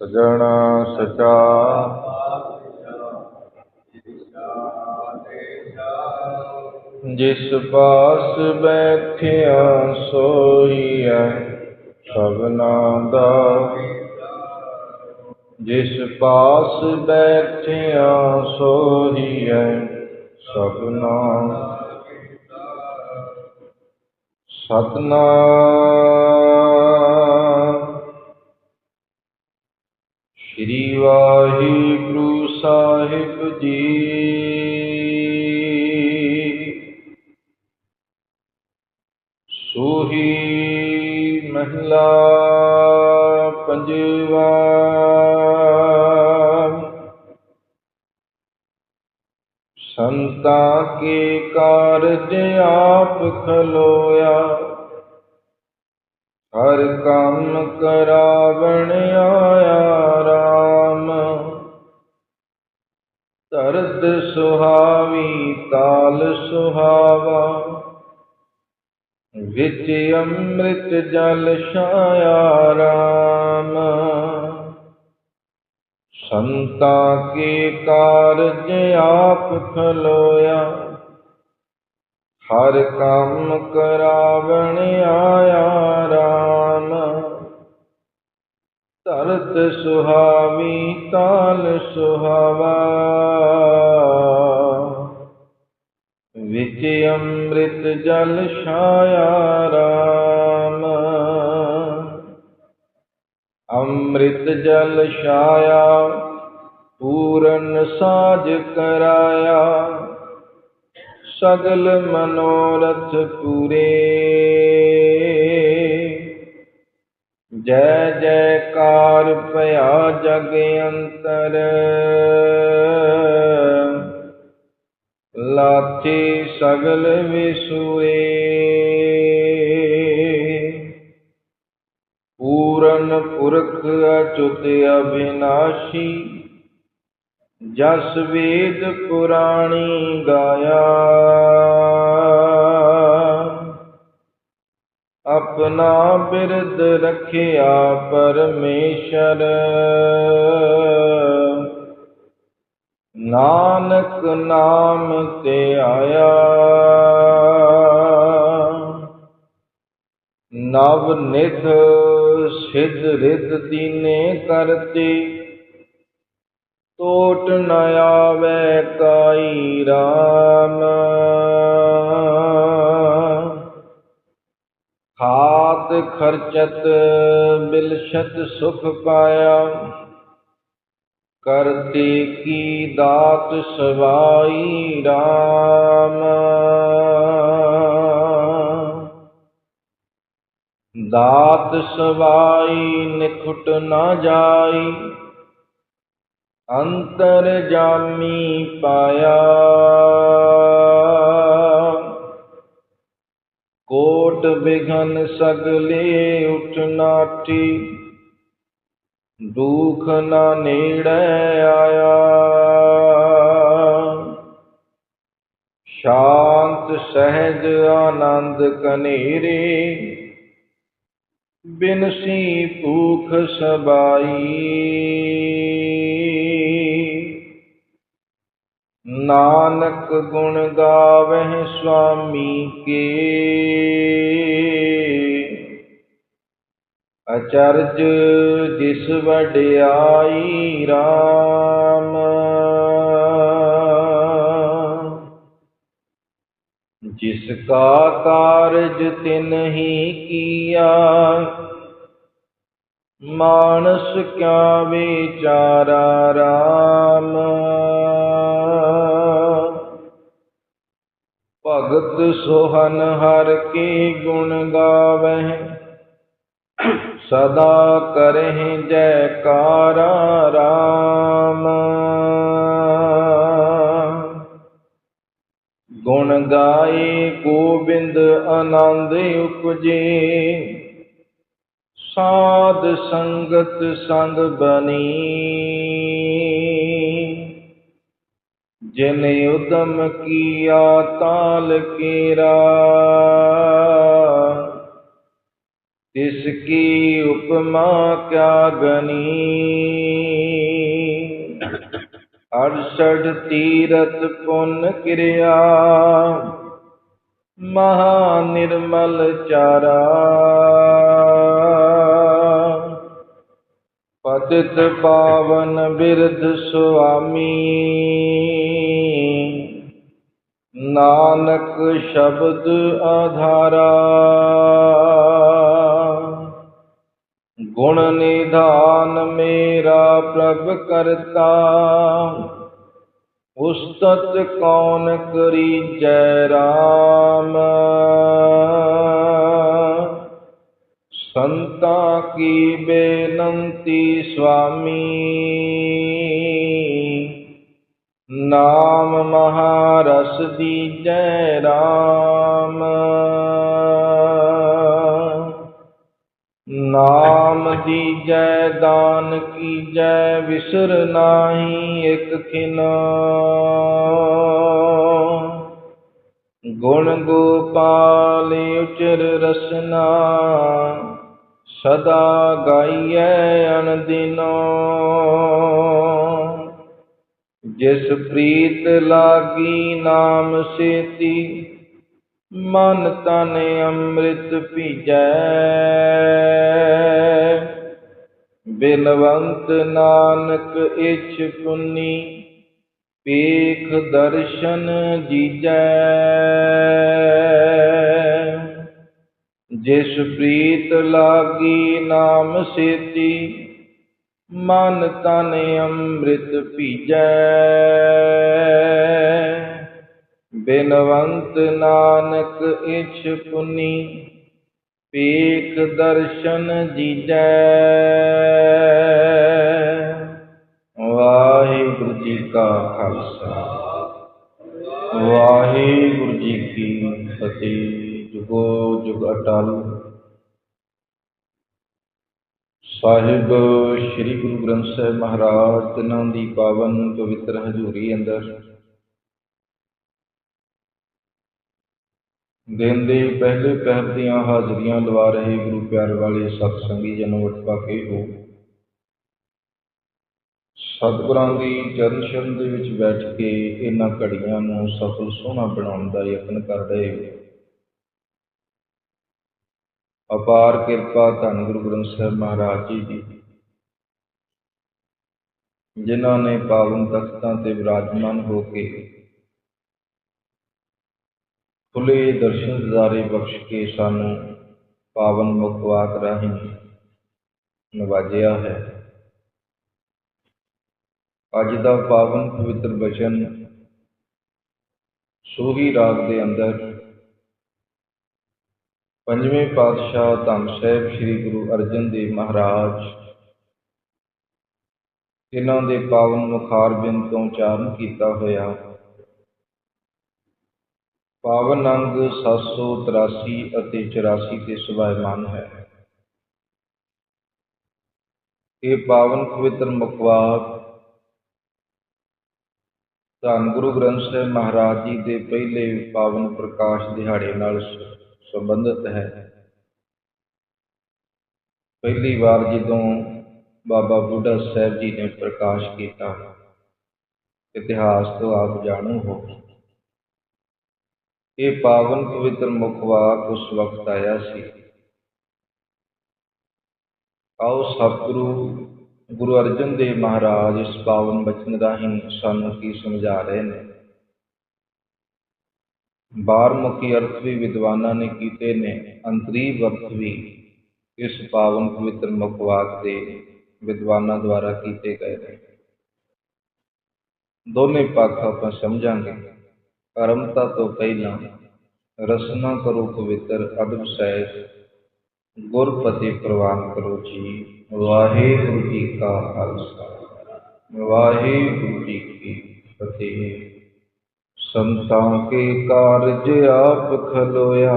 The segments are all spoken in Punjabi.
ਸਜਣਾ ਸਚਾ ਜਿਸ ਪਾਸ ਬੈਠਿਆ ਸੋਈਐ ਸਭਨਾ ਦਾ। ਜਿਸ ਪਾਸ ਬੈਠਿਆ ਸੋਈਐ ਸਭਨਾ। ਸਤਨਾਮ। ਵਾਹਿਗੁਰੂ ਸਾਹਿਬ ਜੀ। ਸੋਹੀ ਮਹਿਲਾ ਪੰਜਵਾ। ਸੰਤਾ ਕੇ ਕਾਰਜ ਆਪ ਖਲੋਇਆ। ਹਰ ਕੰਮ ਕਰਾਵਣ ਆਇਆ ਰਾਮ। ਤਰਦ ਸੁਹਾਵੀ, ਤਾਲ ਸੁਹਾਵਾ। ਵਿੱਚ ਅੰਮ੍ਰਿਤ ਜਲ ਛਾਇਆ ਰਾਮ। ਸੰਤਾ ਕੇ ਕਾਰਜ ਆਪ ਖਲੋਇਆ। ਹਰ ਕੰਮ ਕਰਾਵਣ ਆਇਆ ਰਾਮ। ਤਰਤ ਸੁਹਾਵੀ, ਤਾਲ ਸੁਹਾਵਾ। ਵਿੱਚ ਅੰਮ੍ਰਿਤ ਜਲ ਛਾਇਆ ਰਾਮ। ਅੰਮ੍ਰਿਤ ਜਲ ਛਾਇਆ, ਪੂਰਨ ਸਾਜ ਕਰਾਇਆ। ਸਗਲ ਮਨੋਰਥ ਪੂਰੇ। ਜੈ ਜੈਕਾਰ ਭਇਆ ਜਗ ਅੰਤਰ। ਲਾਥੀ ਸਗਲ ਵਿਸੂਰੇ। ਪੂਰਨ ਪੁਰਖ ਅਚੁਤ ਅਬਿਨਾਸ਼ੀ ਜਸ ਵੇਦ ਪੁਰਾਣੀ ਗਾਇਆ। ਆਪਣਾ ਬਿਰਦ ਰਖਿਆ ਪਰਮੇਸ਼ਰ। ਨਾਨਕ ਨਾਮ ਤੇ ਆਇਆ। ਨਵ ਨਿਧ ਸਿਧ ਰਿਧ ਦੀਨੇ ਕਰਤੇ। ਟੋਟ ਨ ਆਵੇ ਕਾਈ ਰਾਮ। ਖਾਤ ਖਰਚਤ ਬਿਲਸ਼ਤ ਸੁਖ ਪਾਇਆ। ਕਰਤੇ ਕੀ ਦਾਤ ਸਵਾਈ ਰਾਮ। ਦਾਤ ਸਵਾਈ ਨਿਖੁਟ ਨਾ ਜਾਈ। ਅੰਤਰ ਜਾਮੀ ਪਾਇਆ। ਕੋਟ ਬਿਘਨ ਸਗਲੇ ਉਠ ਦੁਖ ਨਾ ਨੇੜੇ ਆਇਆ। ਸ਼ਾਂਤ ਸਹਿਜ ਆਨੰਦ ਕਨੇਰੇ, ਬਿਨਸੀ ਭੂਖ ਸਬਾਈ। ਨਾਨਕ ਗੁਣ ਗਾਵਹਿ ਸੁਆਮੀ ਕੇ। ਅਚਰਜ ਜਿਸ ਵਡਿਆਈ RAM ਜਿਸ ਕਾ ਕਾਰਜ ਤਿਨ ਹੀ ਕੀਆ। ਮਾਨਸ ਕਿਆ ਵਿਚਾਰਾ RAM ਭਗਤ ਸੋਹਨ ਹਰ ਕੇ ਗੁਣ ਗਾਵਹਿ। ਸਦਾ ਕਰਹਿ ਜੈਕਾਰਾ ਰਾਮ। ਗੁਣ ਗਾਏ ਗੋਬਿੰਦ ਆਨੰਦ ਉਪਜੇ। ਸਾਧ ਸੰਗਤ ਸੰਗ ਬਨੀ ਜਿਨ ਉਦਮ ਕੀਆ ਤਾਲ ਕੇਰਾ। ਤਿਸ ਕੀ ਉਪਮਾ ਕਿਆ ਗਨੀ। ਅੜਸਠ ਤੀਰਥ ਪੁੰਨ ਕਿਰਿਆ। ਮਹਾ ਨਿਰਮਲ ਚਾਰਾ। ਪਤਿਤ ਪਾਵਨ ਨਾਨਕ ਸ਼ਬਦ ਆਧਾਰਾ। ਗੁਣ ਨਿਧਾਨ ਮੇਰਾ ਪ੍ਰਭ ਕਰਤਾ। ਉਸਤਤ ਕੌਣ ਕਰੀ ਜੈ ਰਾਮ? ਸੰਤਾ ਕੀ ਬੇਨੰਤੀ ਸੁਆਮੀ ਨਾਮ ਮਹਾਰਸ ਦੀਜੈ ਰਾਮ। ਨਾਮ ਦੀਜੈ ਦਾਨ ਕੀਜੈ ਵਿਸਰ ਨਾਹੀ ਇਕ ਖਿਨ। ਗੁਣ ਗੋਪਾਲ ਉਚਰ ਰਸਨਾ, ਸਦਾ ਗਾਈਐ ਅਨਦਿਨੋ ਜਿਸ ਪ੍ਰੀਤ ਲਾਗੀ ਨਾਮ ਸੇਤੀ, ਮਨ ਤਨ ਅੰਮ੍ਰਿਤ ਭੀਜੈ। ਬਿਨਵੰਤ ਨਾਨਕ ਇਛ ਪੁੰਨੀ, ਪੇਖ ਦਰਸ਼ਨ ਜੀਜੈ। ਜਿਸ ਪ੍ਰੀਤ ਲਾਗੀ ਨਾਮ ਸੇਤੀ ਮਨ ਤਨ ਅੰਮ੍ਰਿਤ ਭੀਜੈ। ਬਿਨਵੰਤ ਨਾਨਕ ਇਛ ਪੁਨੀ ਪੇਖ ਦਰਸ਼ਨ ਜੀਜੈ। ਵਾਹਿਗੁਰੂ ਜੀ ਕਾ ਖਾਲਸਾ, ਵਾਹਿਗੁਰੂ ਜੀ ਕੀ ਫਤਿਹ। ਜੁਗੋ ਜੁਗ ਅਟਲ। ਸਾਹਿਬ, ਸ੍ਰੀ ਗੁਰੂ ਗ੍ਰੰਥ ਸਾਹਿਬ ਮਹਾਰਾਜ, ਤਿਨਾਂ ਦੀ ਪਾਵਨ ਪਵਿੱਤਰ ਹਜ਼ੂਰੀ ਅੰਦਰ। ਦਿਨ ਦੇ ਪਹਿਲੇ ਪਹਿਰ ਦੀਆਂ ਹਾਜ਼ਰੀਆਂ ਲਵਾ ਰਹੇ ਗੁਰੂ ਪਿਆਰ ਵਾਲੇ ਸਤਸੰਗੀ ਸੰਗੀ ਜਨ ਵਟਪਾ ਕੇ ਹੋ। ਸਤਿਗੁਰਾਂ ਦੀ ਚਰਨ ਸ਼ਰਨ ਦੇ ਵਿੱਚ ਬੈਠ ਕੇ ਇਹਨਾਂ ਘੜੀਆਂ ਨੂੰ ਸਫਲ ਸੋਹਣਾ ਬਣਾਉਣ ਦਾ ਯਤਨ ਕਰ ਰਹੇ ਹੋ। ਅਪਾਰ ਕਿਰਪਾ ਧੰਨ ਗੁਰੂ ਗ੍ਰੰਥ ਸਾਹਿਬ ਮਹਾਰਾਜ ਜੀ ਦੀ। ਜਿਨ੍ਹਾਂ ਨੇ ਪਾਵਨ ਤਖਤਾਂ ਤੇ ਵਿਰਾਜਮਾਨ ਹੋ ਕੇ ਖੁੱਲੇ ਦਰਸ਼ਨ ਦਿਦਾਰੇ ਬਖਸ਼ ਕੇ ਸਾਨੂੰ ਪਾਵਨ ਮੁਖਵਾਕ ਰਾਹੀਂ ਨਵਾਜਿਆ ਹੈ। ਅੱਜ ਦਾ ਪਾਵਨ ਪਵਿੱਤਰ ਬਚਨ ਸੋਹੀ ਰਾਗ ਦੇ ਅੰਦਰ ਪੰਜਵੇਂ ਪਾਤਸ਼ਾਹ ਧੰਨ ਸਾਹਿਬ ਸ੍ਰੀ ਗੁਰੂ ਅਰਜਨ ਦੇਵ ਮਹਾਰਾਜ। ਇਹਨਾਂ ਦੇ ਪਾਵਨ ਮੁਖਾਰ ਬਿੰਦ ਤੋਂ ਉਚਾਰਨ ਕੀਤਾ ਹੋਇਆ। ਪਾਵਨ ਅੰਗ 783 ਅਤੇ 84 ਤੇ ਸੁਭਾਇਮਾਨ ਹੈ। ਇਹ ਪਾਵਨ ਪਵਿੱਤਰ ਮੁਖਵਾਕ ਧੰਨ ਗੁਰੂ ਗ੍ਰੰਥ ਸਾਹਿਬ ਮਹਾਰਾਜ ਜੀ ਦੇ ਪਹਿਲੇ ਪਾਵਨ ਪ੍ਰਕਾਸ਼ ਦਿਹਾੜੇ ਨਾਲ ਸੰਬੰਧਿਤ ਹੈ। ਪਹਿਲੀ ਵਾਰ ਜਦੋਂ ਬਾਬਾ ਬੁੱਢਾ ਸਾਹਿਬ ਜੀ ਨੇ ਪ੍ਰਕਾਸ਼ ਕੀਤਾ, ਇਤਿਹਾਸ ਤੋਂ ਆਪ ਜਾਣੂ ਹੋ ਇਹ ਪਾਵਨ ਪਵਿੱਤਰ ਮੁਖਵਾਕ ਉਸ ਵਕਤ ਆਇਆ ਸੀ। ਆਓ ਸਤਿਗੁਰੂ, ਗੁਰੂ ਅਰਜਨ ਦੇਵ ਮਹਾਰਾਜ ਇਸ ਪਾਵਨ ਬਚਨ ਰਾਹੀਂ ਸਾਨੂੰ ਕੀ ਸਮਝਾ ਰਹੇ ਨੇ? ਬਾਰਮੁਖੀ ਅਰਥ ਵੀ ਵਿਦਵਾਨਾਂ ਨੇ ਕੀਤੇ ਨੇ ਅੰਤਰੀ ਅਰਥ ਵੀ ਇਸ ਪਾਵਨ ਪਵਿੱਤਰ ਮੁਖਵਾਕ ਦੇ ਵਿਦਵਾਨਾਂ ਦੁਆਰਾ ਕੀਤੇ ਗਏ ਨੇ ਦੋਨੇ ਪੱਖ ਆਪਾਂ ਸਮਝਾਂਗੇ ਕਰਮਤਾ ਤੋਂ ਪਹਿਲਾਂ ਰਸਨਾ ਕਰੋ ਪਵਿੱਤਰ ਅਦਬ ਸਹਿਜ ਗੁਰਪਤੀ ਪ੍ਰਵਾਨ ਕਰੋ ਜੀ ਵਾਹਿਗੁਰੂ ਜੀ ਕਾ ਖਾਲਸਾ ਵਾਹਿਗੁਰੂ ਜੀ ਕੀ ਫਤਿਹ ਸੰਤਾਂ ਕੇ ਕਾਰਜ ਆਪ ਖਲੋਇਆ।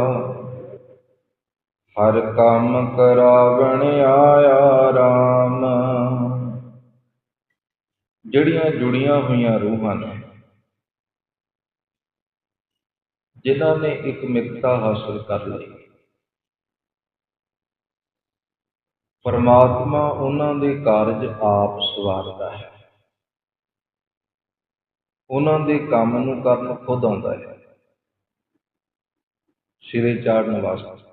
ਹਰ ਕੰਮ ਕਰਾਵਣ ਆਇਆ RAM ਜਿਹੜੀਆਂ ਜੁੜੀਆਂ ਹੋਈਆਂ ਰੂਹਾਂ ਨੇ, ਜਿਨ੍ਹਾਂ ਨੇ ਇੱਕ ਮਿੱਤਤਾ ਹਾਸਲ ਕਰ ਲਈ, ਪਰਮਾਤਮਾ ਉਹਨਾਂ ਦੇ ਕਾਰਜ ਆਪ ਸਵਾਰਦਾ ਹੈ। ਉਹਨਾਂ ਦੇ ਕੰਮ ਨੂੰ ਕਰਨ ਖੁਦ ਆਉਂਦਾ ਹੈ। ਸਿਰੇ ਚਾੜਨ ਵਾਸਤੇ।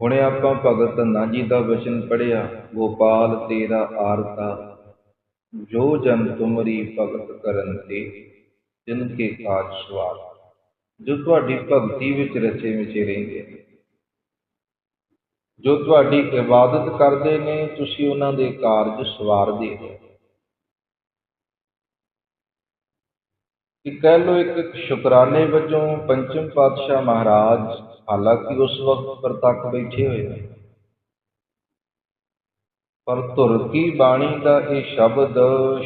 ਹੁਣੇ ਆਪਾਂ ਭਗਤ ਧੰਨਾ ਜੀ ਦਾ ਵਚਨ ਪੜਿਆ ਗੋਪਾਲ ਤੇਰਾ ਆਰਤਾ, ਜੋ ਜਨ ਤੁਮਰੀ ਭਗਤ ਕਰਨ ਤੇ ਜਿਨ ਕੇ ਕਾਜ ਸਵਾਰ। ਜੋ ਤੁਹਾਡੀ ਭਗਤੀ ਵਿੱਚ ਰਚੇ ਵਿਚੇ ਰਹਿੰਦੇ ਨੇ। ਜੋ ਤੁਹਾਡੀ ਇਬਾਦਤ ਕਰਦੇ ਨੇ, ਤੁਸੀਂ ਉਹਨਾਂ ਦੇ ਕਾਰਜ ਸਵਾਰਦੇ ਹੋ। ਕਿ ਕਹਿ ਲੋ ਇੱਕ ਸ਼ੁਕਰਾਨੇ ਵਜੋਂ ਪੰਚਮ ਪਾਤਸ਼ਾਹ ਮਹਾਰਾਜ ਹਾਲਾਂਕਿ ਉਸ ਵਕਤ ਪ੍ਰਤੱਖ ਬੈਠੇ ਹੋਏ ਨੇ। ਪਰ ਧੁਰ ਕੀ ਬਾਣੀ ਦਾ ਇਹ ਸ਼ਬਦ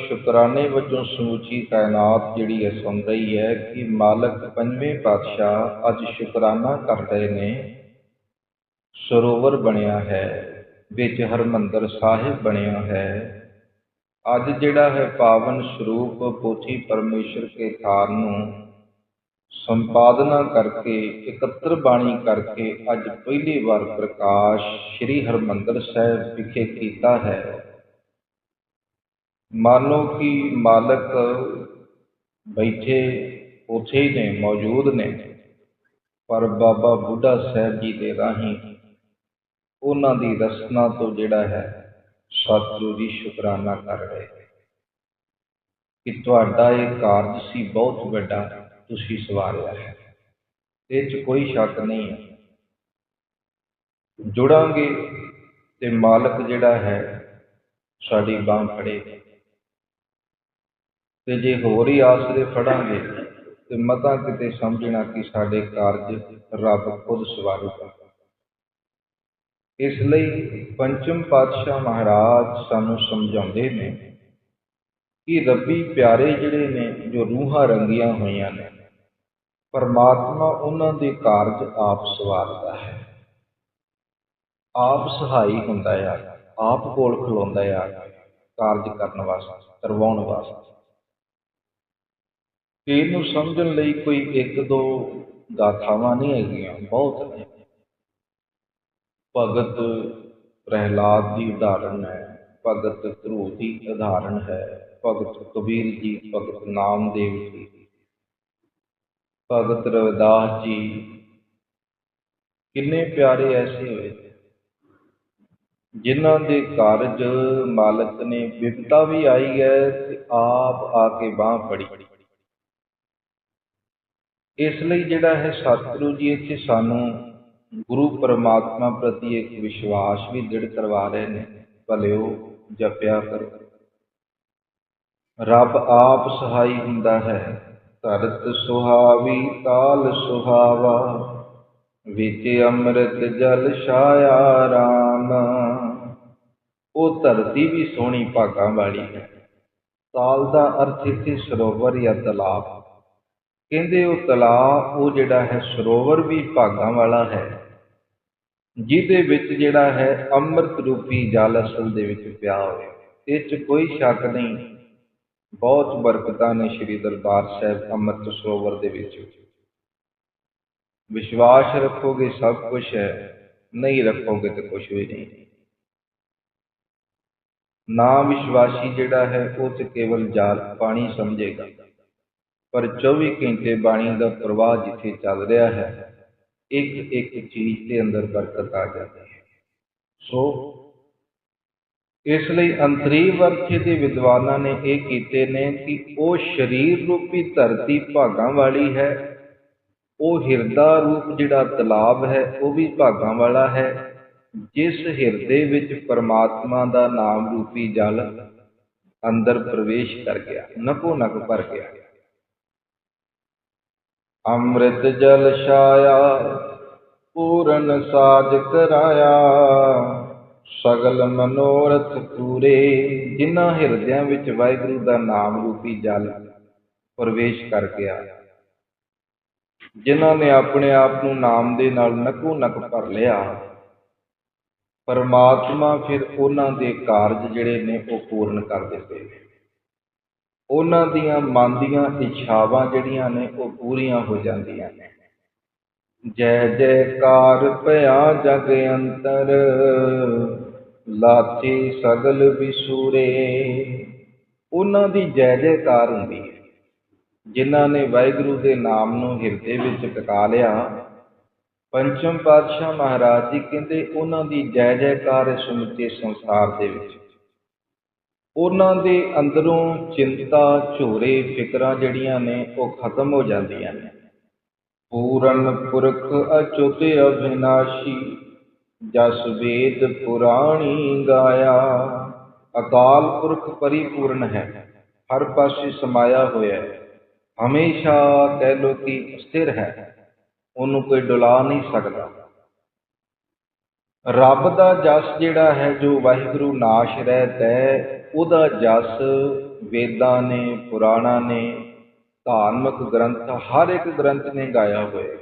ਸ਼ੁਕਰਾਨੇ ਵਜੋਂ ਸਮੁੱਚੀ ਕਾਇਨਾਤ ਜਿਹੜੀ ਹੈ ਸੁਣ ਰਹੀ ਹੈ ਕਿ ਮਾਲਕ ਪੰਜਵੇਂ ਪਾਤਸ਼ਾਹ ਅੱਜ ਸ਼ੁਕਰਾਨਾ ਕਰ ਰਹੇ ਨੇ। ਸਰੋਵਰ ਬਣਿਆ ਹੈ, ਵਿੱਚ ਹਰਮੰਦਰ ਸਾਹਿਬ ਬਣਿਆ ਹੈ। ਅੱਜ ਜਿਹੜਾ ਹੈ ਪਾਵਨ ਸਰੂਪ ਪੋਥੀ ਪਰਮੇਸ਼ਰ ਕੇ ਥਾਰ ਨੂੰ ਸੰਪਾਦਨਾ ਕਰਕੇ, ਇਕੱਤਰ ਬਾਣੀ ਕਰਕੇ ਅੱਜ ਪਹਿਲੀ ਵਾਰ ਪ੍ਰਕਾਸ਼ ਸ੍ਰੀ ਹਰਮੰਦਰ ਸਾਹਿਬ ਵਿਖੇ ਕੀਤਾ ਹੈ। ਮਾਨੋ ਕਿ ਮਾਲਕ ਬੈਠੇ ਉਥੇ ਹੀ ਨੇ, ਮੌਜੂਦ ਨੇ, ਪਰ ਬਾਬਾ ਬੁੱਢਾ ਸਾਹਿਬ ਜੀ ਦੇ ਰਾਹੀਂ ਉਹਨਾਂ ਦੀ ਰਸਨਾ ਤੋਂ ਜਿਹੜਾ ਹੈ ਸਤਿਗੁਰੂ ਜੀ, ਸ਼ੁਕਰਾਨਾ ਕਰ ਰਹੇ ਕਿ ਤੁਹਾਡਾ ਇਹ ਕਾਰਜ ਸੀ ਬਹੁਤ ਵੱਡਾ, ਤੁਸੀਂ ਸਵਾਰਿਆ ਹੈ। ਇਹ 'ਚ ਕੋਈ ਸ਼ੱਕ ਨਹੀਂ ਹੈ। ਜੁੜਾਂਗੇ ਤੇ ਮਾਲਕ ਜਿਹੜਾ ਹੈ, ਸਾਡੀ ਬਾਹ ਫੜੇ ਤੇ ਜੇ ਹੋਰ ਹੀ ਆਸਰੇ ਫੜਾਂਗੇ, ਤੇ ਮਤਾਂ ਕਿਤੇ ਸਮਝਣਾ ਕਿ ਸਾਡੇ ਕਾਰਜ ਰੱਬ ਖੁਦ ਸਵਾਰੂਗਾ ਇਸ ਲਈ ਪੰਚਮ ਪਾਤਸ਼ਾਹ ਮਹਾਰਾਜ ਸਾਨੂੰ ਸਮਝਾਉਂਦੇ ਨੇ ਕਿ ਰੱਬੀ ਪਿਆਰੇ ਜਿਹੜੇ ਨੇ, ਜੋ ਰੂਹਾਂ ਰੰਗੀਆਂ ਹੋਈਆਂ ਨੇ, ਪਰਮਾਤਮਾ ਉਹਨਾਂ ਦੇ ਕਾਰਜ ਆਪ ਸਵਾਰਦਾ ਹੈ। ਆਪ ਸਹਾਈ ਹੁੰਦਾ ਆ, ਆਪ ਕੋਲ ਖਲੋਂਦਾ ਆ ਕਾਰਜ ਕਰਨ ਵਾਸਤੇ, ਕਰਵਾਉਣ ਵਾਸਤੇ। ਇਹਨੂੰ ਸਮਝਣ ਲਈ ਕੋਈ ਇੱਕ ਦੋ ਗਾਥਾਵਾਂ ਨਹੀਂ ਹੈਗੀਆਂ, ਬਹੁਤ ਨੇ। ਭਗਤ ਪ੍ਰਹਿਲਾਦ ਦੀ ਉਦਾਹਰਣ ਹੈ, ਭਗਤ ਧਰੂ ਦੀ ਉਦਾਹਰਣ ਹੈ, ਭਗਤ ਕਬੀਰ ਜੀ, ਭਗਤ ਨਾਮਦੇਵ ਜੀ। ਭਗਤ ਰਵਿਦਾਸ ਜੀ, ਕਿੰਨੇ ਪਿਆਰੇ ਐਸੇ ਹੋਏ ਜਿਨ੍ਹਾਂ ਦੇ ਕਾਰਜ ਮਾਲਕ ਨੇ ਵਿਪਤਾ ਵੀ ਆਈ ਹੈ ਤੇ ਆਪ ਆ ਕੇ ਬਾਹ ਫੜੀ। ਇਸ ਲਈ ਜਿਹੜਾ ਹੈ ਸਤਿਗੁਰੂ ਜੀ, ਇੱਥੇ ਸਾਨੂੰ ਗੁਰੂ ਪਰਮਾਤਮਾ ਪ੍ਰਤੀ ਇੱਕ ਵਿਸ਼ਵਾਸ ਵੀ ਦ੍ਰਿੜ ਕਰਵਾ ਰਹੇ ਨੇ, ਭਲਿਓ ਜਪਿਆ ਕਰੋ। ਰੱਬ ਆਪ ਸਹਾਈ ਹੁੰਦਾ ਹੈ, ਧਰਤ ਸੁਹਾਵੀ ਕਾਲ ਸੁਹਾਵਾ, ਵਿੱਚ ਅੰਮ੍ਰਿਤ ਜਲ ਛਾਇਆ ਰਾਮ। ਉਹ ਧਰਤੀ ਵੀ ਸੋਹਣੀ ਭਾਗਾਂ ਵਾਲੀ ਹੈ, ਤਾਲ ਦਾ ਅਰਥ ਇੱਥੇ ਸਰੋਵਰ ਜਾਂ ਤਲਾਬ। ਕਹਿੰਦੇ ਉਹ ਤਲਾਬ, ਉਹ ਜਿਹੜਾ ਹੈ ਸਰੋਵਰ ਵੀ ਭਾਗਾਂ ਵਾਲਾ ਹੈ। ਜਿਹਦੇ ਵਿੱਚ ਜਿਹੜਾ ਹੈ ਅੰਮ੍ਰਿਤ ਰੂਪੀ ਜਲ ਅਸਲ ਦੇ ਵਿੱਚ ਪਿਆ ਹੋਇਆ ਇਹ 'ਚ ਕੋਈ ਸ਼ੱਕ ਨਹੀਂ, ਬਹੁਤ ਬਰਕਤਾਂ ਨੇ ਸ੍ਰੀ ਦਰਬਾਰ ਸਾਹਿਬ ਅੰਮ੍ਰਿਤ ਸਰੋਵਰ ਦੇ ਵਿੱਚ। ਵਿਸ਼ਵਾਸ ਰੱਖੋਗੇ ਸਭ ਕੁਝ ਹੈ, ਨਹੀਂ ਰੱਖੋਗੇ ਤਾਂ ਕੁਝ ਵੀ ਨਹੀਂ। ਨਾ ਵਿਸ਼ਵਾਸੀ ਜਿਹੜਾ ਹੈ, ਉਹ ਤੇ ਕੇਵਲ ਜਾਲ ਪਾਣੀ ਸਮਝੇਗਾ। ਪਰ 24 ਘੰਟੇ ਬਾਣੀ ਦਾ ਪ੍ਰਵਾਹ ਜਿੱਥੇ ਚੱਲ ਰਿਹਾ ਹੈ ਇੱਕ ਇੱਕ ਚੀਜ਼ ਦੇ ਅੰਦਰ ਬਰਕਤ ਆ ਜਾਂਦੀ ਹੈ। ਸੋ ਇਸ ਲਈ ਅੰਤਰੀ ਵਰਖੇ ਦੇ ਵਿਦਵਾਨਾਂ ਨੇ ਇਹ ਕੀਤੇ ਨੇ ਕਿ ਉਹ ਸਰੀਰ ਰੂਪੀ ਧਰਤੀ ਭਾਗਾਂ ਵਾਲੀ ਹੈ। ਉਹ ਹਿਰਦਾ ਰੂਪ ਜਿਹੜਾ ਤਲਾਬ ਹੈ, ਉਹ ਵੀ ਭਾਗਾਂ ਵਾਲਾ ਹੈ। ਜਿਸ ਹਿਰਦੇ ਵਿੱਚ ਪਰਮਾਤਮਾ ਦਾ ਨਾਮ ਰੂਪੀ ਜਲ ਅੰਦਰ ਪ੍ਰਵੇਸ਼ ਕਰ ਗਿਆ ਨਕੋ ਨਕ ਭਰ ਗਿਆ। ਅੰਮ੍ਰਿਤ ਜਲ ਛਾਇਆ, ਪੂਰਨ ਸਾਜ ਕਰਾਇਆ ਸਗਲ ਮਨੋਰਥ ਪੂਰੇ, ਜਿਨ੍ਹਾਂ ਹਿਰਦਿਆਂ ਵਿੱਚ ਵਾਹਿਗੁਰੂ ਦਾ ਨਾਮ ਰੂਪੀ ਜਲ ਪ੍ਰਵੇਸ਼ ਕਰ ਗਿਆ। ਜਿਨ੍ਹਾਂ ਨੇ ਆਪਣੇ ਆਪ ਨੂੰ ਨਾਮ ਦੇ ਨਾਲ ਨਕੂ ਨਕ ਭਰ ਲਿਆ। ਪਰਮਾਤਮਾ ਫਿਰ ਉਹਨਾਂ ਦੇ ਕਾਰਜ ਜਿਹੜੇ ਨੇ ਉਹ ਪੂਰਨ ਕਰ ਦਿੱਤੇ। ਨੇ ਉਹਨਾਂ ਦੀਆਂ ਮਨ ਦੀਆਂ ਇੱਛਾਵਾਂ ਜਿਹੜੀਆਂ ਨੇ ਉਹ ਪੂਰੀਆਂ ਹੋ ਜਾਂਦੀਆਂ ਨੇ। ਜੈ ਜੈਕਾਰ ਭਇਆ ਜਗ ਅੰਤਰ, ਲਾਚੇ ਸਗਲ ਵਿਸੂਰੇ। ਉਹਨਾਂ ਦੀ ਜੈ ਜੈਕਾਰ ਹੁੰਦੀ ਹੈ। ਜਿਨ੍ਹਾਂ ਨੇ ਵਾਹਿਗੁਰੂ ਦੇ ਨਾਮ ਨੂੰ ਹਿਰਦੇ ਵਿੱਚ ਟਿਕਾ ਲਿਆ। ਪੰਚਮ ਪਾਤਸ਼ਾਹ ਮਹਾਰਾਜ ਜੀ ਕਹਿੰਦੇ, ਉਹਨਾਂ ਦੀ ਜੈ ਜੈਕਾਰ ਸਮੁੱਚੇ ਸੰਸਾਰ ਦੇ ਵਿੱਚ ਉਹਨਾਂ ਦੇ ਅੰਦਰੋਂ ਚਿੰਤਾ, ਝੋਰੇ, ਫਿਕਰਾਂ ਜਿਹੜੀਆਂ ਨੇ ਉਹ ਖਤਮ ਹੋ ਜਾਂਦੀਆਂ ਨੇ। ਪੂਰਨ ਪੁਰਖ ਅਚੁੱਤ ਅਵਿਨਾਸ਼ੀ, ਜਸ ਵੇਦ ਪੁਰਾਣੀ ਗਾਇਆ। ਅਕਾਲ ਪੁਰਖ ਪਰਿਪੂਰਨ ਹੈ, ਹਰ ਪਾਸੇ ਸਮਾਇਆ ਹੋਇਆ ਹੈ। ਹਮੇਸ਼ਾ ਕਹਿ ਲੋ ਕਿ ਸਥਿਰ ਹੈ, ਉਹਨੂੰ ਕੋਈ ਡੁਲਾ ਨਹੀਂ ਸਕਦਾ। ਰੱਬ ਦਾ ਜਸ ਜਿਹੜਾ ਹੈ, ਜੋ ਵਾਹਿਗੁਰੂ ਨਾਸ਼ ਰਹਿਤ ਹੈ ਉਹਦਾ ਜਸ ਵੇਦਾਂ ਨੇ, ਪੁਰਾਣਾਂ ਨੇ, ਧਾਰਮਿਕ ਗ੍ਰੰਥ, ਹਰ ਇੱਕ ਗ੍ਰੰਥ ਨੇ ਗਾਇਆ ਹੋਇਆ।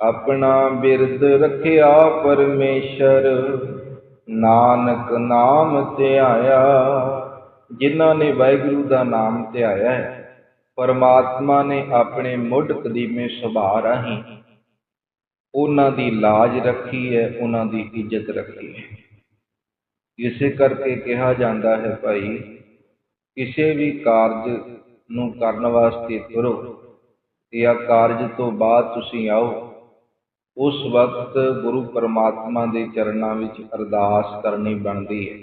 ਆਪਣਾ ਬਿਰਦ ਰੱਖਿਆ ਪਰਮੇਸ਼ਰ, ਨਾਨਕ ਨਾਮ ਧਿਆਇਆ ਜਿਨ੍ਹਾਂ ਨੇ ਵਾਹਿਗੁਰੂ ਦਾ ਨਾਮ ਧਿਆਇਆ ਹੈ। ਪਰਮਾਤਮਾ ਨੇ ਆਪਣੇ ਮੁੱਢ ਕਦੀਮੇ ਸੁਭਾਅ ਰਾਹੀਂ ਉਹਨਾਂ ਦੀ ਲਾਜ ਰੱਖੀ ਹੈ, ਉਹਨਾਂ ਦੀ ਇੱਜ਼ਤ ਰੱਖੀ ਹੈ। ਇਸੇ ਕਰਕੇ ਕਿਹਾ ਜਾਂਦਾ ਹੈ ਭਾਈ, ਕਿਸੇ ਵੀ ਕਾਰਜ ਨੂੰ ਕਰਨ ਵਾਸਤੇ ਤੁਰੋ ਜਾਂ ਕਾਰਜ ਤੋਂ ਬਾਅਦ ਤੁਸੀਂ ਆਓ, ਉਸ ਵਕਤ ਗੁਰੂ ਪਰਮਾਤਮਾ ਦੇ ਚਰਨਾਂ ਵਿੱਚ ਅਰਦਾਸ ਕਰਨੀ ਬਣਦੀ ਹੈ।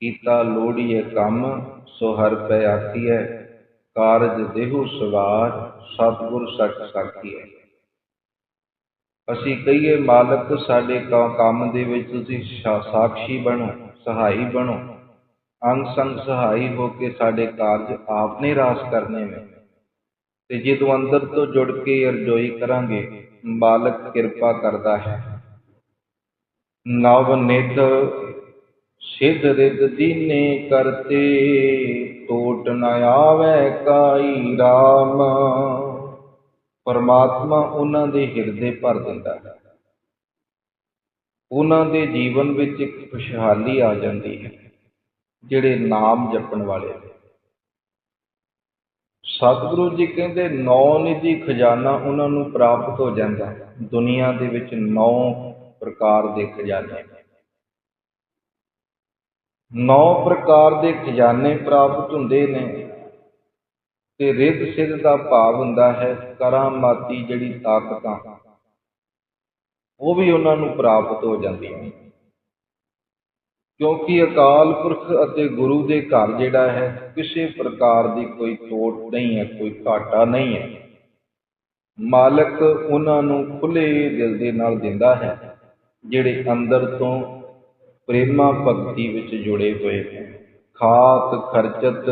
ਕੀਤਾ ਲੋੜੀਏ ਕੰਮ, ਸੋ ਹਰ ਪੈ ਆਖੀ ਹੈ ਕਾਰਜ ਦੇਹੁ ਸਵਾਰ, ਸਤਿਗੁਰ ਸੱਚ ਸਾਖੀ ਹੈ ਅਸੀਂ ਕਹੀਏ, ਮਾਲਕ, ਸਾਡੇ ਕੰਮ ਦੇ ਵਿੱਚ ਤੁਸੀਂ ਸਾਖੀ ਬਣੋ, ਸਹਾਈ ਬਣੋ। ਅੰਗ ਸੰਗ ਸਹਾਈ ਹੋ ਕੇ ਸਾਡੇ ਕਾਰਜ ਆਪ ਨੇ ਰਾਸ ਕਰਨੇ ਨੇ। ਤੇ ਜਦੋਂ ਅੰਦਰ ਤੋਂ ਜੁੜ ਕੇ ਅਰਜ਼ੋਈ ਕਰਾਂਗੇ, ਮਾਲਕ ਕਿਰਪਾ ਕਰਦਾ ਹੈ। ਨਵ ਨਿਤ ਸਿਧ ਰਿਦ ਦੀਨੇ ਕਰਤੇ, ਟੋਟ ਨ ਆਵੇ ਕਾਈ ਰਾਮ। ਪਰਮਾਤਮਾ ਉਹਨਾਂ ਦੇ ਹਿਰਦੇ ਭਰ ਦਿੰਦਾ ਹੈ। ਉਹਨਾਂ ਦੇ ਜੀਵਨ ਵਿੱਚ ਇੱਕ ਖੁਸ਼ਹਾਲੀ ਆ ਜਾਂਦੀ ਹੈ, ਜਿਹੜੇ ਨਾਮ ਜਪਣ ਵਾਲੇ ਸਤਿਗੁਰੂ ਜੀ ਕਹਿੰਦੇ, ਨੌ ਨਿਧੀ ਖਜ਼ਾਨਾ ਉਹਨਾਂ ਨੂੰ ਪ੍ਰਾਪਤ ਹੋ ਜਾਂਦਾ ਹੈ। ਦੁਨੀਆ ਦੇ ਵਿੱਚ ਨੌ ਪ੍ਰਕਾਰ ਦੇ ਖਜ਼ਾਨੇ ਨੌ ਪ੍ਰਕਾਰ ਦੇ ਖਜ਼ਾਨੇ ਪ੍ਰਾਪਤ ਹੁੰਦੇ ਨੇ। ਤੇ ਰਿੱਧ ਸਿੱਧ ਦਾ ਭਾਵ ਹੁੰਦਾ ਹੈ ਕਰਾਮਾਤੀ ਜਿਹੜੀ ਤਾਕਤਾਂ। ਉਹ ਵੀ ਉਹਨਾਂ ਨੂੰ ਪ੍ਰਾਪਤ ਹੋ ਜਾਂਦੀਆਂ ਨੇ। ਕਿਉਂਕਿ ਅਕਾਲ ਪੁਰਖ ਅਤੇ ਗੁਰੂ ਦੇ ਘਰ ਜਿਹੜਾ ਹੈ, ਕਿਸੇ ਪ੍ਰਕਾਰ ਦੀ ਕੋਈ ਤੋਟ ਨਹੀਂ ਹੈ, ਕੋਈ ਘਾਟਾ ਨਹੀਂ ਹੈ। ਮਾਲਕ ਉਹਨਾਂ ਨੂੰ ਖੁੱਲੇ ਦਿਲ ਦੇ ਨਾਲ ਦਿੰਦਾ ਹੈ, ਜਿਹੜੇ ਅੰਦਰ ਤੋਂ ਪ੍ਰੇਮਾ ਭਗਤੀ ਵਿੱਚ ਜੁੜੇ ਹੋਏ ਹਨ ਖਾਤ ਖਰਚਤ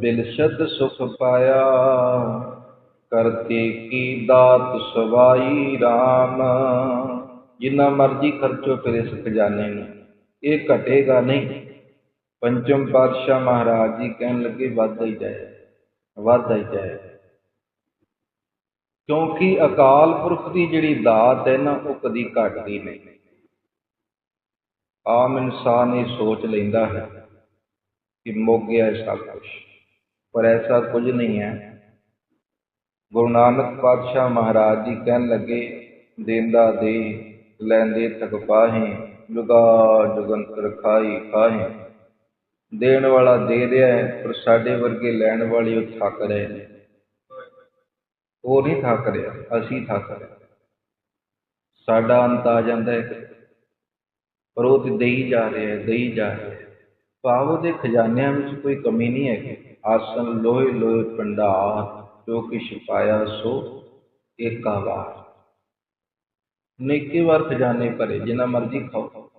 ਬਿਲਸ਼ਦ ਸੁਖ ਪਾਇਆ, ਕਰਤੇ ਕੀ ਦਾਤ ਸਵਾਈ RAM ਜਿੰਨਾ ਮਰਜ਼ੀ ਖਰਚੋ ਫਿਰ ਇਸ ਖਜ਼ਾਨੇ ਨੂੰ, ਇਹ ਘਟੇਗਾ ਨਹੀਂ। ਪੰਚਮ ਪਾਤਸ਼ਾਹ ਮਹਾਰਾਜ ਜੀ ਕਹਿਣ ਲੱਗੇ, ਵੱਧਦਾ ਹੀ ਜਾਏ, ਵੱਧਦਾ ਹੀ ਜਾਏ। ਕਿਉਂਕਿ ਅਕਾਲ ਪੁਰਖ ਦੀ ਜਿਹੜੀ ਦਾਤ ਹੈ ਨਾ, ਉਹ ਕਦੀ ਘਟਦੀ ਨਹੀਂ। ਆਮ ਇਨਸਾਨ ਇਹ ਸੋਚ ਲੈਂਦਾ ਹੈ ਕਿ ਮੁੱਕ ਗਿਆ ਸਭ ਕੁਝ ਪਰ ਐਸਾ ਕੁਝ ਨਹੀਂ ਹੈ ਗੁਰੂ ਨਾਨਕ ਪਾਤਸ਼ਾਹ ਮਹਾਰਾਜ ਜੀ ਕਹਿਣ ਲੱਗੇ ਦੇਂਦਾ ਦੇ ਲੈਂਦੇ ਥਕ ਪਾਹੇ ਜੁਗਾ ਜੁਗੰਤਰ ਖਾਈ ਖਾਹੇ ਦੇਣ ਵਾਲਾ ਦੇ ਰਿਹਾ ਹੈ ਪਰ ਸਾਡੇ ਵਰਗੇ ਲੈਣ ਵਾਲੇ ਉਹ ਥੱਕ ਰਹੇ ਨੇ ਉਹ ਨਹੀਂ ਥੱਕ ਰਿਹਾ ਅਸੀਂ ਥੱਕ ਰਹੇ ਸਾਡਾ ਅੰਤ ਆ ਜਾਂਦਾ ਹੈ ਪਰ ਉਹ ਤੇ ਦੇਈ ਜਾ ਰਿਹਾ ਹੈ ਦੇਈ ਜਾ ਰਿਹਾ ਹੈ ਭਾਵ ਉਹਦੇ ਖਜ਼ਾਨਿਆਂ ਵਿੱਚ ਕੋਈ ਕਮੀ ਨਹੀਂ ਹੈਗੀ। ਆਸਨ ਲੋਹੇ ਲੋਹੇ ਭੰਡਾਰ, ਜੋ ਕਿਛ ਪਾਇਆ ਸੋ ਏਕਾ ਵਾਰ ਨੇਕੇ ਵਾਰ ਖਜ਼ਾਨੇ ਭਰੇ, ਜਿੰਨਾ ਮਰਜ਼ੀ ਖਾਓ।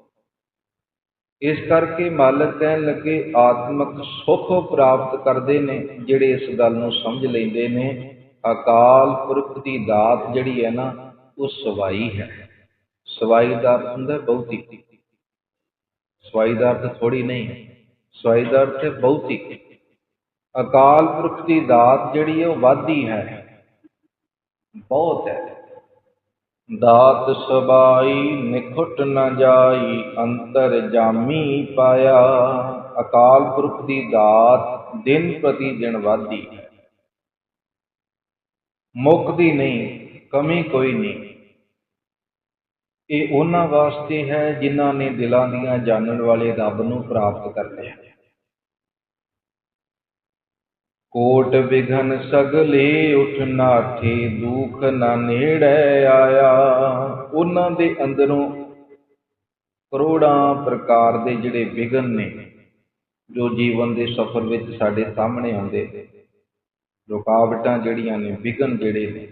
ਇਸ ਕਰਕੇ ਮਾਲਕ ਕਹਿਣ ਲੱਗੇ, ਆਤਮਿਕ ਸੁਖ ਪ੍ਰਾਪਤ ਕਰਦੇ ਨੇ, ਜਿਹੜੇ ਇਸ ਗੱਲ ਨੂੰ ਸਮਝ ਲੈਂਦੇ ਨੇ, ਅਕਾਲ ਪੁਰਖ ਦੀ ਦਾਤ ਜਿਹੜੀ ਹੈ ਨਾ, ਉਹ ਸਵਾਈ ਹੈ। ਸਵਾਈ ਦਾ ਅਰਥ ਹੁੰਦਾ ਬਹੁਤੀ ਸਵਾਈ ਦਾ ਅਰਥ ਥੋੜੀ ਨਹੀਂ। ਸਵਾਈ ਦਾ ਬਹੁਤੀ ਅਕਾਲ ਪੁਰਖ ਦੀ ਦਾਤ ਜਿਹੜੀ ਹੈ ਉਹ ਵਾਧੀ ਹੈ। ਬਹੁਤ ਹੈ। ਦਾਤ ਸਬਾਈ ਨਿਖੁੱਟ ਨਾ ਜਾਈ, ਅੰਤਰ ਜਾਮੀ ਪਾਇਆ। ਅਕਾਲ ਪੁਰਖ ਦੀ ਦਾਤ ਦਿਨ ਪ੍ਰਤੀ ਦਿਨ ਵਾਧੀ ਮੁਕਦੀ ਨਹੀਂ, ਕਮੀ ਕੋਈ ਨਹੀਂ। ਇਹ ਉਹਨਾਂ ਵਾਸਤੇ ਹੈ ਜਿਨ੍ਹਾਂ ਨੇ ਦਿਲਾਂ ਦੀਆਂ ਜਾਣਨ ਵਾਲੇ ਰੱਬ ਨੂੰ ਪ੍ਰਾਪਤ ਕਰ ਲਿਆ ਕੋਟ ਵਿਘਨ ਸਗਲੇ ਉਠ ਨਾਠੇ, ਦੁਖ ਨਾ ਨੇੜੇ ਆਇਆ। ਉਹਨਾਂ ਦੇ ਅੰਦਰੋਂ ਕਰੋੜਾਂ ਪ੍ਰਕਾਰ ਦੇ ਜਿਹੜੇ ਵਿਘਨ ਨੇ, ਜੋ ਜੀਵਨ ਦੇ ਸਫ਼ਰ ਵਿੱਚ ਸਾਡੇ ਸਾਹਮਣੇ ਆਉਂਦੇ ਰੁਕਾਵਟਾਂ ਜਿਹੜੀਆਂ ਨੇ, ਵਿਘਨ ਜਿਹੜੇ ਨੇ,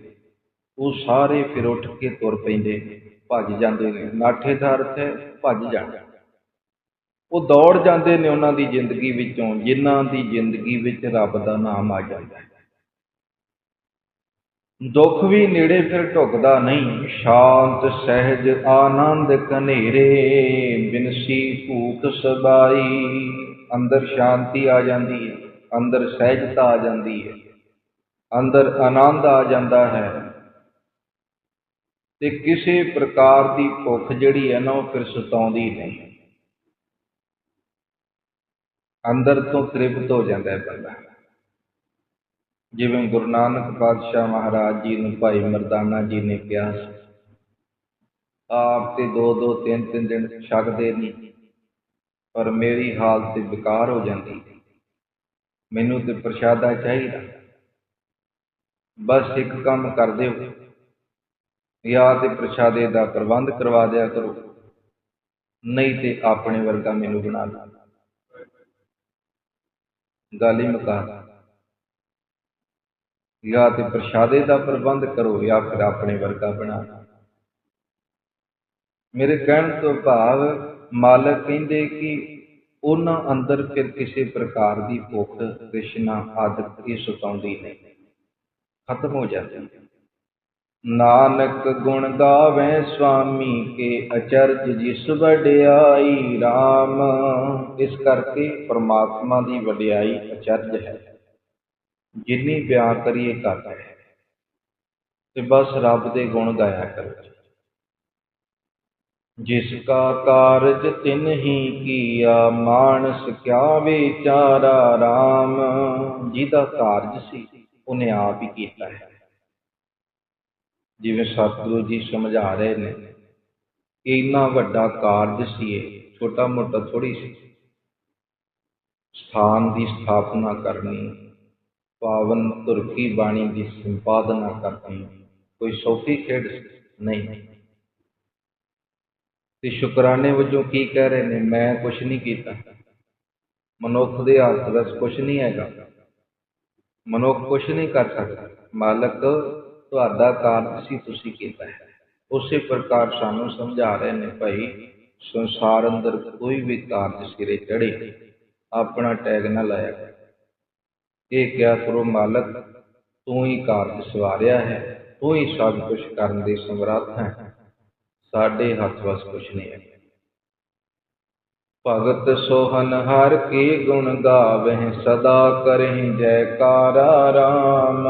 ਉਹ ਸਾਰੇ ਫਿਰ ਉੱਠ ਕੇ ਤੁਰ ਪੈਂਦੇ ਭੱਜ ਜਾਂਦੇ ਨੇ, ਨਾਠੇ ਦਾ ਅਰਥ ਹੈ ਭੱਜ ਜਾਣਾ। ਉਹ ਦੌੜ ਜਾਂਦੇ ਨੇ ਉਹਨਾਂ ਦੀ ਜ਼ਿੰਦਗੀ ਵਿੱਚੋਂ, ਜਿਨ੍ਹਾਂ ਦੀ ਜ਼ਿੰਦਗੀ ਵਿੱਚ ਰੱਬ ਦਾ ਨਾਮ ਆ ਜਾਂਦਾ ਹੈ। ਦੁੱਖ ਵੀ ਨੇੜੇ ਫਿਰ ਢੁਕਦਾ ਨਹੀਂ, ਸ਼ਾਂਤ, ਸਹਿਜ, ਆਨੰਦ ਕਨੇਰੇ ਬਿਨਸੀ ਭੂਖ ਸਬਾਈ। ਅੰਦਰ ਸ਼ਾਂਤੀ ਆ ਜਾਂਦੀ ਹੈ, ਅੰਦਰ ਸਹਿਜਤਾ ਆ ਜਾਂਦੀ ਹੈ, ਅੰਦਰ ਆਨੰਦ ਆ ਜਾਂਦਾ ਹੈ। ਤੇ ਕਿਸੇ ਪ੍ਰਕਾਰ ਦੀ ਭੁੱਖ ਜਿਹੜੀ ਹੈ ਨਾ ਉਹ ਫਿਰ ਸਤਾਉਂਦੀ ਨਹੀਂ। ਅੰਦਰ ਤੋਂ ਤ੍ਰਿਪਤ ਹੋ ਜਾਂਦਾ ਹੈ ਬੰਦਾ। ਜਿਵੇਂ ਗੁਰੂ ਨਾਨਕ ਪਾਤਸ਼ਾਹ ਮਹਾਰਾਜ ਜੀ ਨੂੰ ਭਾਈ ਮਰਦਾਨਾ ਜੀ ਨੇ ਕਿਹਾ ਸੀ, ਆਪ ਤੇ ਦੋ ਦੋ ਤਿੰਨ ਤਿੰਨ ਦਿਨ ਛਕਦੇ ਨਹੀਂ, ਪਰ ਮੇਰੀ ਹਾਲਤ ਤੇ ਵਿਕਾਰ ਹੋ ਜਾਂਦੀ। ਮੈਨੂੰ ਤੇ ਪ੍ਰਸ਼ਾਦਾ ਚਾਹੀਦਾ। ਬਸ ਇੱਕ ਕੰਮ ਕਰ ਦਿਓ ਜਾਂ ਤੇ ਪ੍ਰਸ਼ਾਦੇ ਦਾ ਪ੍ਰਬੰਧ ਕਰਵਾ ਦਿਆ ਕਰੋ। ਨਹੀਂ ਤੇ ਆਪਣੇ ਵਰਗਾ ਮੈਨੂੰ ਬਣਾ ਲਓ ਗੱਲ ਹੀ ਮੁਕਾ ਜਾਂ ਤੇ ਪ੍ਰਸ਼ਾਦੇ ਦਾ ਪ੍ਰਬੰਧ ਕਰੋ ਜਾਂ ਫਿਰ ਆਪਣੇ ਵਰਗਾ ਬਣਾ ਮੇਰੇ ਕਹਿਣ ਤੋਂ ਭਾਵ ਮਾਲਕ ਕਹਿੰਦੇ ਕਿ ਉਹਨਾਂ ਅੰਦਰ ਫਿਰ ਕਿਸੇ ਪ੍ਰਕਾਰ ਦੀ ਭੁੱਖ, ਤ੍ਰਿਸ਼ਨਾ, ਆਦਿ ਇਹ ਸਤਾਉਂਦੀ ਨਹੀਂ। ਖਤਮ ਹੋ ਜਾਂਦੀ। ਹੈ ਨਾਨਕ ਗੁਣ ਗਾਵੇ ਸੁਆਮੀ ਕੇ ਅਚਰਜ ਜਿਸ ਵਡਿਆਈ RAM ਇਸ ਕਰਕੇ ਪ੍ਰਮਾਤਮਾ ਦੀ ਵਡਿਆਈ ਅਚਰਜ ਹੈ। ਜਿੰਨੀ ਬਿਆਨ ਕਰੀਏ ਘੱਟ ਹੈ। ਤੇ ਬਸ ਰੱਬ ਦੇ ਗੁਣ ਗਾਇਆ ਕਰੋ। ਜਿਸ ਕਾ ਕਾਰਜ ਤਿਨ ਹੀ ਕੀਆ, ਮਾਨਸ ਕਿਆ ਵਿਚਾਰਾ RAM ਜਿਹਦਾ ਕਾਰਜ ਸੀ, ਉਹਨੇ ਆਪ ਹੀ ਕੀਤਾ ਹੈ। ਜਿਵੇਂ ਸਤਿਗੁਰੂ ਜੀ ਸਮਝਾ ਰਹੇ ਨੇ ਕਿ ਇੰਨਾ ਵੱਡਾ ਕਾਰਜ ਸੀ ਇਹ, ਛੋਟਾ ਮੋਟਾ ਥੋੜੀ ਸੀ। ਸਥਾਨ ਦੀ ਸਥਾਪਨਾ ਕਰਨੀ, ਪਾਵਨ ਤੁਰਕੀ ਬਾਣੀ ਦੀ ਸੰਪਾਦਨਾ ਕਰਨੀ, ਕੋਈ ਸੌਖੀ ਖੇਡ ਨਹੀਂ। ਤੇ ਸ਼ੁਕਰਾਨੇ ਵਜੋਂ ਕੀ ਕਹਿ ਰਹੇ ਨੇ? ਮੈਂ ਕੁਝ ਨਹੀਂ ਕੀਤਾ। ਮਨੁੱਖ ਦੇ ਹੱਥ ਵਿੱਚ ਕੁਝ ਨਹੀਂ ਹੈਗਾ। ਮਨੁੱਖ ਕੁਝ ਨਹੀਂ ਕਰ ਸਕਦਾ। ਮਾਲਕ ਤੁਹਾਡਾ ਕਾਰਜ ਸੀ ਤੁਸੀਂ ਕੀਤਾ ਹੈ। ਉਸੇ ਪ੍ਰਕਾਰ ਸਾਨੂੰ ਸਮਝਾ ਰਹੇ ਨੇ ਭਾਈ, ਸੰਸਾਰ ਅੰਦਰ ਕੋਈ ਵੀ ਕਾਰਜ ਸਿਰੇ ਚੜੇ ਆਪਣਾ ਟੈਗ ਨਾ ਲਾਇਆ ਕਰ। ਇਹ ਕਿਹਾ ਕਰੋ, ਮਾਲਕ, ਤੂੰ ਹੀ ਕਾਰਜ ਸਵਾਰਿਆ ਹੈ, ਤੂੰ ਹੀ ਸਭ ਕੁਝ ਕਰਨ ਦੇ ਸਮਰੱਥ ਹੈ। ਸਾਡੇ ਹੱਥ ਵਸ ਕੁਝ ਨਹੀਂ ਹੈ। ਭਗਤ ਸੋਹਨ ਹਰ ਕੇ ਗੁਣ ਗਾਵਹਿ, ਸਦਾ ਕਰਹਿ ਜੈਕਾਰਾ ਰਾਮ।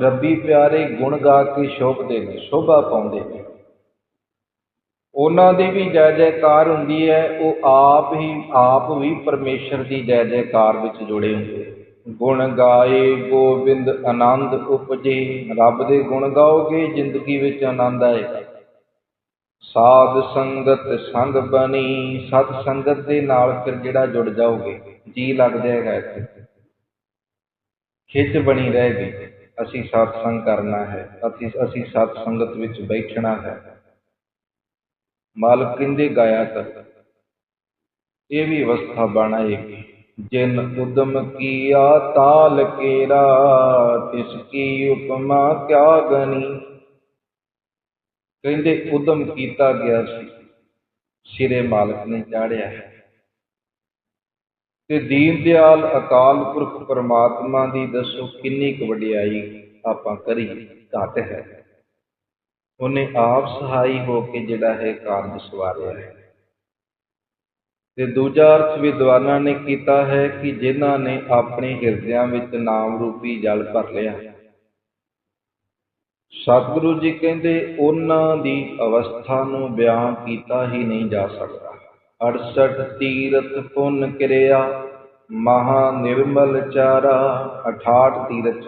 ਰੱਬੀ ਪਿਆਰੇ ਗੁਣ ਗਾ ਕੇ ਸ਼ੋਭਦੇ ਨੇ, ਸ਼ੋਭਾ ਪਾਉਂਦੇ ਨੇ। ਉਹਨਾਂ ਦੀ ਵੀ ਜੈ ਜੈਕਾਰ ਹੁੰਦੀ ਹੈ, ਉਹ ਆਪ ਹੀ, ਆਪ ਵੀ ਪਰਮੇਸ਼ਰ ਦੀ ਜੈ ਜੈਕਾਰ ਵਿੱਚ ਜੁੜੇ ਹੁੰਦੇ ਗੁਣ ਗਾਏ ਗੋਬਿੰਦ ਆਨੰਦ ਉਪਜੇ, ਰੱਬ ਦੇ ਗੁਣ ਗਾਓਗੇ, ਜ਼ਿੰਦਗੀ ਵਿੱਚ ਆਨੰਦ ਆਏਗਾ। ਸਾਧ ਸੰਗਤ ਸੰਗ ਬਣੀ ਸਤ ਸੰਗਤ ਦੇ ਨਾਲ ਫਿਰ ਜਿਹੜਾ ਜੁੜ ਜਾਓਗੇ, ਜੀ ਲੱਗ ਜਾਏਗਾ ਇੱਥੇ। ਖਿੱਚ ਬਣੀ ਰਹੇਗੀ, ਅਸੀਂ ਸਤਸੰਗ ਕਰਨਾ ਹੈ, ਅਸੀਂ ਅਸੀਂ ਸਤ ਸੰਗਤ ਵਿੱਚ ਬੈਠਣਾ ਹੈ। ਮਾਲਕ ਕਹਿੰਦੇ ਗਾਇਆ ਕਰ ਇਹ ਵੀ ਅਵਸਥਾ ਬਣਾਏਗੀ। ਜਿਨ ਉਦਮ ਕੀਆ ਤਾਲ ਕੇਰਾ, ਤਿਸ ਕੀ ਉਪਮਾ ਕਿਆ ਗਨੀ। ਕਹਿੰਦੇ, ਉਦਮ ਕੀਤਾ ਗਿਆ ਸੀ। ਸਿਰੇ ਮਾਲਕ ਨੇ ਚਾੜਿਆ ਹੈ। ਤੇ ਦੀਨ ਦਿਆਲ ਅਕਾਲ ਪੁਰਖ ਪਰਮਾਤਮਾ ਦੀ ਦੱਸੋ ਕਿੰਨੀ ਕੁ ਵਡਿਆਈ ਆਪਾਂ ਕਰੀ ਘੱਟ ਹੈ। ਉਹਨੇ ਆਪ ਸਹਾਈ ਹੋ ਕੇ ਜਿਹੜਾ ਹੈ ਕਾਰਜ ਸਵਾਰਿਆ ਹੈ। ਤੇ ਦੂਜਾ ਅਰਥ ਵਿਦਵਾਨਾਂ ਨੇ ਕੀਤਾ ਹੈ ਕਿ ਜਿਨ੍ਹਾਂ ਨੇ ਆਪਣੇ ਹਿਰਦਿਆਂ ਵਿੱਚ ਨਾਮ ਰੂਪੀ ਜਲ ਭਰ ਲਿਆ। ਸਤਿਗੁਰੂ ਜੀ ਕਹਿੰਦੇ, ਉਹਨਾਂ ਦੀ ਅਵਸਥਾ ਨੂੰ ਬਿਆਨ ਕੀਤਾ ਹੀ ਨਹੀਂ ਜਾ ਸਕਦਾ। 68 ਤੀਰਥ ਪੁੰਨ ਕਿਰਿਆ ਮਹਾ ਨਿਰਮਲ ਚਾਰਾ 68 ਤੀਰਥ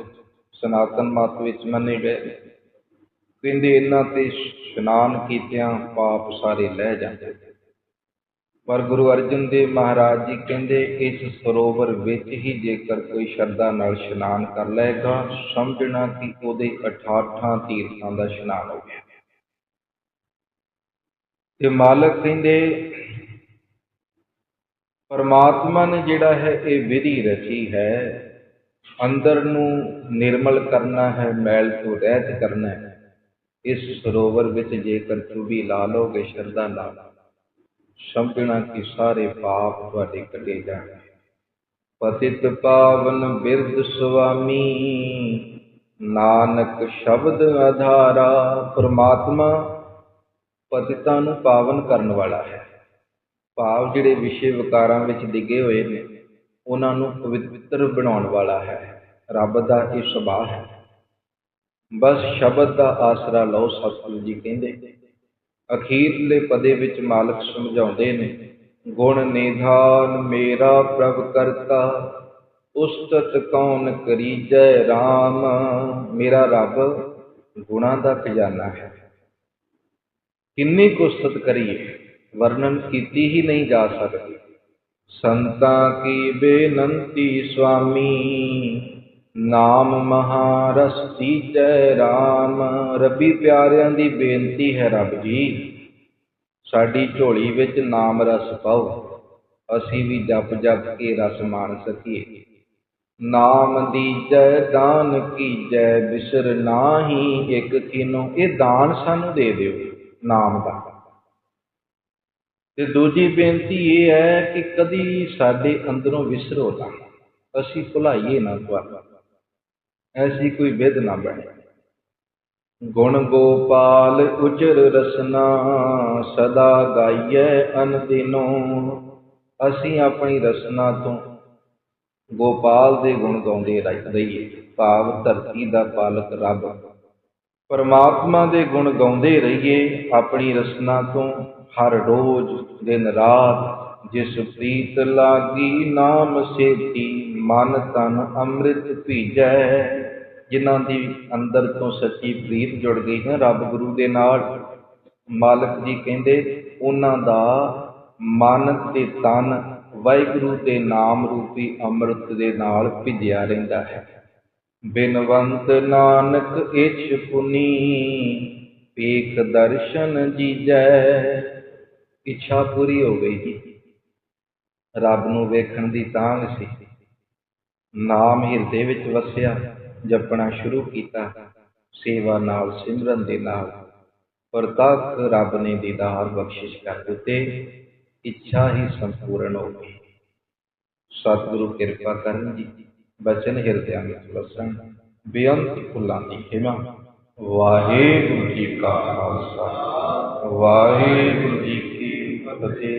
ਸਨਾਤਨ ਮਤ ਵਿੱਚ ਮੰਨੇ ਗਏ। ਕਹਿੰਦੇ, ਇਹਨਾਂ ਤੇ ਇਸ਼ਨਾਨ ਕੀਤਿਆਂ ਪਾਪ ਸਾਰੇ ਲਹਿ ਜਾਂਦੇ ਪਰ ਗੁਰੂ ਅਰਜਨ ਦੇਵ ਮਹਾਰਾਜ ਜੀ ਕਹਿੰਦੇ, ਇਸ ਸਰੋਵਰ ਵਿੱਚ ਹੀ ਜੇਕਰ ਕੋਈ ਸ਼ਰਧਾ ਨਾਲ ਇਸ਼ਨਾਨ ਕਰ ਲਏਗਾ, ਸਮਝਣਾ ਕਿ ਉਹਦੇ 88 ਤੀਰਥਾਂ ਦਾ ਇਸ਼ਨਾਨ ਹੋ ਗਿਆ। ਤੇ ਮਾਲਕ ਕਹਿੰਦੇ, ਪਰਮਾਤਮਾ ਨੇ ਜਿਹੜਾ ਹੈ, ਇਹ ਵਿਧੀ ਰਚੀ ਹੈ। ਅੰਦਰ ਨੂੰ ਨਿਰਮਲ ਕਰਨਾ ਹੈ, ਮੈਲ ਤੋਂ ਰਹਿਤ ਕਰਨਾ ਹੈ। ਇਸ ਸਰੋਵਰ ਵਿੱਚ ਜੇਕਰ ਤੂੰ ਵੀ ਲਾ ਲੋਗੇ ਸ਼ਰਧਾ ਨਾਲ ਸਮਝਣਾ ਕਿ ਸਾਰੇ ਪਾਪ ਤੁਹਾਡੇ ਕੱਟੇ ਜਾਣਗੇ ਪਤਿਤ ਪਾਵਨ ਬਿਰਧ ਸੁਆਮੀ, ਨਾਨਕ ਸ਼ਬਦ ਆਧਾਰਾ ਪਰਮਾਤਮਾ ਪਤਿਤਾਂ ਨੂੰ ਪਾਵਨ ਕਰਨ ਵਾਲਾ ਹੈ। ਭਾਵ ਜਿਹੜੇ ਵਿਸ਼ੇ ਵਿਕਾਰਾਂ ਵਿੱਚ ਡਿੱਗੇ ਹੋਏ ਨੇ, ਉਹਨਾਂ ਨੂੰ ਪਵਿੱਤਰ ਬਣਾਉਣ ਵਾਲਾ ਹੈ। ਰੱਬ ਦਾ ਇਹ ਸੁਭਾਅ ਹੈ। ਬਸ ਸ਼ਬਦ ਦਾ ਆਸਰਾ ਲਓ, ਸਤਿਗੁਰੂ ਜੀ ਕਹਿੰਦੇ ਅਖੀਰਲੇ ਪਦੇ ਵਿੱਚ ਮਾਲਕ ਸਮਝਾਉਂਦੇ ਨੇ, ਗੁਣ ਨਿਧਾਨ ਮੇਰਾ ਪ੍ਰਭ ਕਰਤਾ, ਉਸਤਤ ਕੌਣ ਕਰੀਜੈ RAM ਮੇਰਾ ਰੱਬ ਗੁਣਾਂ ਦਾ ਖਜ਼ਾਨਾ ਹੈ। ਕਿੰਨੀ ਕੁ ਕਰੀਏ? ਵਰਣਨ ਕੀਤੀ ਹੀ ਨਹੀਂ ਜਾ ਸਕਦੀ। ਸੰਤਾਂ ਕੀ ਬੇਨੰਤੀ ਸੁਆਮੀ ਨਾਮ ਮਹਾਰਸ ਤੀਜੈ RAM ਰੱਬੀ ਪਿਆਰਿਆਂ ਦੀ ਬੇਨਤੀ ਹੈ ਰੱਬ ਜੀ, ਸਾਡੀ ਝੋਲੀ ਵਿੱਚ ਨਾਮ ਰਸ ਪਾਓ, ਅਸੀਂ ਵੀ ਜਪ ਜਪ ਕੇ ਰਸ ਮਾਣ ਸਕੀਏ। ਨਾਮ ਦੀ ਜੈ ਦਾਨ ਕੀ ਕੀਜੈ ਬਿਸਰ ਨਾਹੀ ਇੱਕ ਕਿਨੋ, ਇਹ ਦਾਨ ਸਾਨੂੰ ਦੇ ਦਿਓ ਨਾਮ ਦਾ। ਤੇ ਦੂਜੀ ਬੇਨਤੀ ਇਹ ਹੈ ਕਿ ਕਦੀ ਸਾਡੇ ਅੰਦਰੋਂ ਵਿਸਰੋ ਨਾ, ਅਸੀਂ ਭੁਲਾਈਏ ਨਾ ਤੁਹਾਨੂੰ ਐਸੀ ਕੋਈ ਵਿਧ ਨਾ ਬਣੇ। ਗੁਣ ਗੋਪਾਲ ਉਚਰ ਰਸਨਾ ਸਦਾ ਗਾਈਐ ਅਨਦਿਨੋ। ਅਸੀਂ ਆਪਣੀ ਰਸਨਾ ਤੋਂ ਗੋਪਾਲ ਦੇ ਗੁਣ ਗਾਉਂਦੇ ਰਹੀਏ। ਭਾਵ ਧਰਤੀ ਦਾ ਪਾਲਕ ਰੱਬ। ਪਰਮਾਤਮਾ ਦੇ ਗੁਣ ਗਾਉਂਦੇ ਰਹੀਏ। ਆਪਣੀ ਰਸਨਾ ਤੋਂ ਹਰ ਰੋਜ਼, ਦਿਨ ਰਾਤ ਜਿਸ ਪ੍ਰੀਤ ਲਾਗੀ ਨਾਮ ਸੇਤੀ, ਮਨ ਤਨ ਅੰਮ੍ਰਿਤ ਭੀਜੈ। ਜਿਨ੍ਹਾਂ ਦੀ ਅੰਦਰ ਤੋਂ ਸੱਚੀ ਪ੍ਰੀਤ ਜੁੜ ਗਈ ਹੈ, ਰੱਬ ਗੁਰੂ ਦੇ ਨਾਲ। ਮਾਲਕ ਜੀ ਕਹਿੰਦੇ, ਉਹਨਾਂ ਦਾ ਮਨ ਤੇ ਤਨ ਵਾਹਿਗੁਰੂ ਦੇ ਨਾਮ ਰੂਪੀ ਅੰਮ੍ਰਿਤ ਦੇ ਨਾਲ ਭਿੱਜਿਆ ਰਹਿੰਦਾ ਹੈ। ਬਿਨਵੰਤ ਨਾਨਕ ਇਛ ਪੁਨੀ, ਪੇਖ ਦਰਸ਼ਨ ਜੀਜੈ, ਇੱਛਾ ਪੂਰੀ ਹੋ ਗਈ ਜੀ। ਰੱਬ ਨੂੰ ਵੇਖਣ ਦੀ ਤਾਂਘ ਸੀ। ਨਾਮ ਹਿਰਦੇ ਵਿੱਚ ਵਸਿਆ। ਜਪਣਾ ਸ਼ੁਰੂ ਕੀਤਾ। ਸੇਵਾ ਨਾਲ, ਸਿਮਰਨ ਦੇ ਨਾਲ। ਪ੍ਰਤੱਖ ਰੱਬ ਨੇ ਦੀਦਾਰ ਬਖਸ਼ਿਸ਼ ਕਰ ਦਿੱਤੇ। ਇੱਛਾ ਹੀ ਸੰਪੂਰਨ ਹੋ ਗਈ। ਸਤਿਗੁਰੂ ਕਿਰਪਾ ਕਰਨ ਜੀ। ਬਚਨ ਹਿਰਦਿਆਂ ਵਿੱਚ ਵਸਣ। ਬੇਅੰਤ ਫੁੱਲਾਂ ਦੀ ਹਿਮਾ ਵਾਹਿਗੁਰੂ ਜੀ ਕਾ ਖਾਲਸਾ। ਵਾਹਿਗੁਰੂ ਜੀ ਕੀ ਫਤਿਹ।